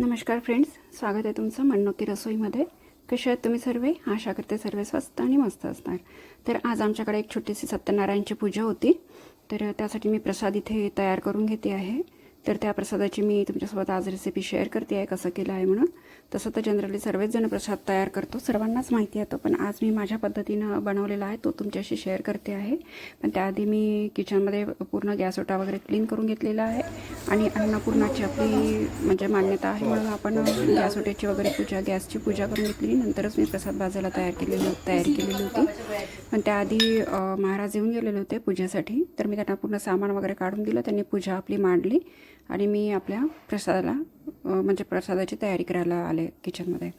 नमस्कार फ्रेंड्स स्वागत आहे तुमचं मननोकी रसोईमध्ये. कसे आहेत तुम्ही सर्व? आशा करते सर्व स्वस्त आणि मस्त असणार. तर आज आमच्याकडे एक छोटीशी सत्यनारायणची पूजा होती. तर त्यासाठी मी प्रसाद इथे तयार करून घेते आहे. तर त्या प्रसादाची मी तुमच्यासोबत आज रेसिपी शेअर करते आहे कसं केलं आहे म्हणून. तसं तर जनरली सर्वच जण प्रसाद तयार करतो. सर्वांनाच माहिती येतो पण आज मी माझ्या पद्धतीनं बनवलेला आहे तो तुमच्याशी शेअर करते आहे. पण त्याआधी मी किचनमध्ये पूर्ण गॅस ओटा वगैरे क्लीन करून घेतलेला आहे आणि अन्नपूर्णाची आपली म्हणजे मान्यता आहे म्हणून आपण गॅस ओट्याची वगैरे पूजा गॅसची पूजा करून घेतली. नंतरच मी प्रसाद भाजायला तयार केलेली तयारी केलेली होती. पण त्याआधी महाराज येऊन गेलेले होते पूजेसाठी. तर मी त्यांना पूर्ण सामान वगैरे काढून दिलं त्यांनी पूजा आपली मांडली आणि मी आपल्या प्रसादाला म्हणजे प्रसादाची तयारी करायला आले किचनमध्ये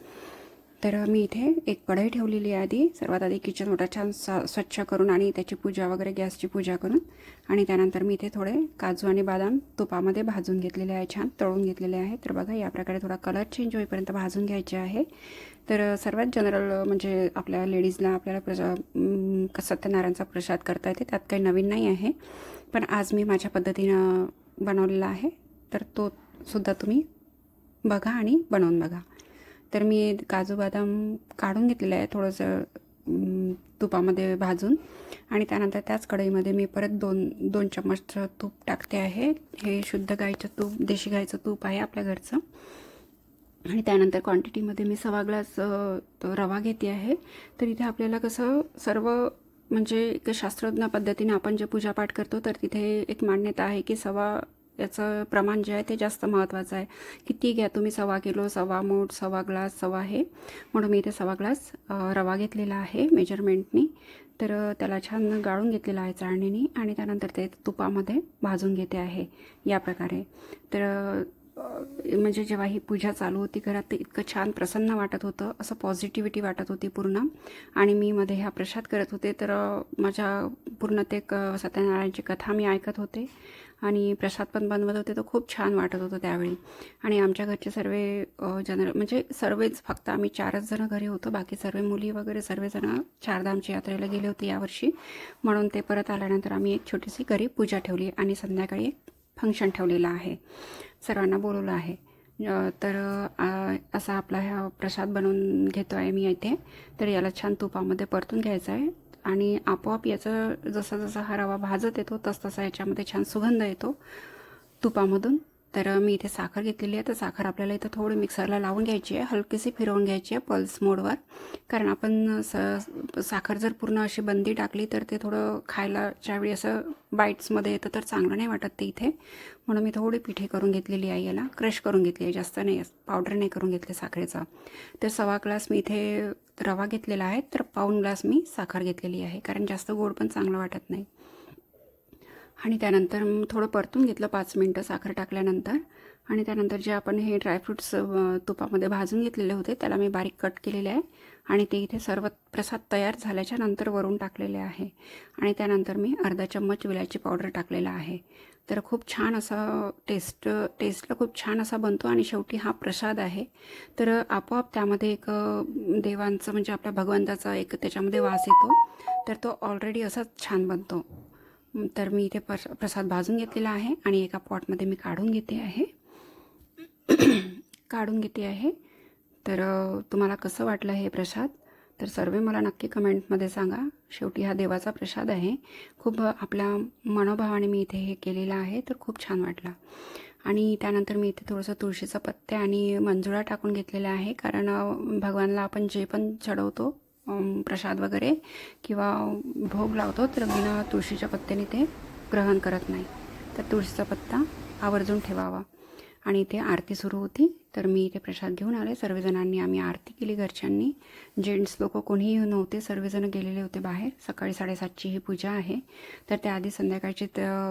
तर मी इथे एक कढई ठेवलेली आहे आधी. सर्वात आधी किचन ओटा छान सा स्वच्छ करून आणि त्याची पूजा वगैरे गॅसची पूजा करून आणि त्यानंतर मी इथे थोडे काजू आणि बदाम तुपामध्ये भाजून घेतलेले आहे छान तळून घेतलेले आहे. तर बघा या प्रकारे थोडा कलर चेंज होईपर्यंत भाजून घ्यायचे आहे. तर सर्वात जनरल म्हणजे आपल्या लेडीजला आपल्याला प्रसा सत्यनारायणचा प्रसाद करता येते. त्यात काही नवीन नाही आहे. पण आज मी माझ्या पद्धतीनं बनवलेला आहे. तर तो सुद्धा तुम्ही बघा आणि बनवून बघा. तर मी काजू बदाम काढून घेतलेलं आहे थोडंसं तुपामध्ये भाजून. आणि त्यानंतर त्याच कढईमध्ये मी परत दोन दोन चम्मच तूप टाकते आहे. हे शुद्ध गाईचं तूप देशी गाईचं तूप आहे आपल्या घरचं. आणि त्यानंतर क्वांटिटीमध्ये मी सव्वा ग्लास रवा घेते आहे. तर इथे आपल्याला कसं सर्व म्हणजे एक शास्त्रज्ञ पद्धतीने आपण जे पूजापाठ करतो तर तिथे एक मान्यता आहे की सव्वा याचं प्रमाण जे आहे ते जास्त महत्त्वाचं आहे. किती घ्या तुम्ही सव्वा किलो सव्वा मूठ सव्वा ग्लास सव्वा हे. म्हणून मी इथे सव्वा ग्लास रवा घेतलेला आहे मेजरमेंटनी. तर त्याला छान गाळून घेतलेला आहे चाळणीनी आणि त्यानंतर ते तुपामध्ये भाजून घेते आहे. या प्रकारे. तर म्हणजे जेव्हा ही पूजा चालू होती घरात ते इतकं छान प्रसन्न वाटत होतं असं पॉझिटिव्हिटी वाटत होती पूर्ण. आणि मी मध्ये हा प्रसाद करत होते. तर माझ्या पूर्ण ते क सत्यनारायणची कथा मी ऐकत होते. आणि प्रसाद पण बनवत होते. तर खूप छान वाटत होतं त्यावेळी. आणि आमच्या घरचे सर्व जनरल म्हणजे सर्वच फक्त आम्ही चारच जणं घरी होतो. बाकी सर्व मुली वगैरे सर्वजणं चारधामच्या यात्रेला गेले होते यावर्षी. म्हणून ते परत आल्यानंतर आम्ही एक छोटीशी घरी पूजा ठेवली आणि संध्याकाळी एक फंक्शन ठेवलेलं आहे. सर्वांना बोलवलं आहे. तर असा आपला हा प्रसाद बनवून घेतो आहे मी इथे. तर याला छान तुपामध्ये परतून घ्यायचं आहे. आणि आपोआप याचं जसा जसा हा रवा भाजत येतो तस तसा याच्यामध्ये छान सुगंध येतो तुपामधून. तर मी इथे साखर घेतलेली आहे. तर साखर आपल्याला इथं थोडी मिक्सरला लावून घ्यायची आहे. हलकीशी फिरवून घ्यायची आहे पल्स मोडवर. कारण आपण स साखर जर पूर्ण अशी बंदी टाकली तर ते थोडं खायला ज्यावेळी असं बाईट्समध्ये येतं तर चांगलं नाही वाटत ते इथे. म्हणून मी थोडी पिठे करून घेतलेली आहे याला. क्रश करून घेतली आहे. जास्त नाही पावडर नाही करून घेतले साखरेचा. तर सव्वा ग्लास मी इथे रवा घेतलेला आहे तर पाऊन ग्लास मी साखर घेतलेली आहे कारण जास्त गोड पण चांगलं वाटत नाही. आणि त्यानंतर मग थोडं परतून घेतलं पाच मिनटं साखर टाकल्यानंतर. आणि त्यानंतर जे आपण हे ड्रायफ्रूट्स तुपामध्ये भाजून घेतलेले होते त्याला मी बारीक कट केलेले आहे. आणि ते इथे सर्व प्रसाद तयार झाल्याच्यानंतर वरून टाकलेले आहे. आणि त्यानंतर मी अर्धा चम्मच विलायची पावडर टाकलेला आहे. तर खूप छान असा टेस्ट टेस्टला खूप छान असा बनतो आणि शेवटी हा प्रसाद आहे. तर आपोआप त्यामध्ये एक देवांचं म्हणजे आपल्या भगवंताचा एक त्याच्यामध्ये वास येतो. तर तो ऑलरेडी असाच छान बनतो. तर मी इथे प्रस प्रसाद भाजून घेतलेला आहे आणि एका पॉटमध्ये मी काढून घेते आहे. काढून घेते आहे. तर तुम्हाला कसं वाटलं हे प्रसाद? तर सर्व मला नक्की कमेंटमध्ये सांगा. शेवटी हा देवाचा प्रसाद आहे. खूप आपल्या मनोभावाने मी इथे हे केलेलं आहे तर खूप छान वाटलं. आणि त्यानंतर मी इथे थोडंसं तुळशीचा पत्ते आणि मंजुळा टाकून घेतलेला आहे कारण भगवानला आपण जे पण चढवतो प्रसाद वगैरे किंवा भोग लावतो तर बिना तुळशीच्या पत्त्याने ते ग्रहण करत नाही. तर तुळशीचा पत्ता आवर्जून ठेवावा. आणि इथे आरती सुरू होती तर मी इथे प्रसाद घेऊन आले. सर्वजणांनी आम्ही आरती केली घरच्यांनी. जेंट्स लोक कोणीही नव्हते सर्वजण गेलेले होते बाहेर. सकाळी साडेसातची ही पूजा आहे. तर त्याआधी संध्याकाळची तर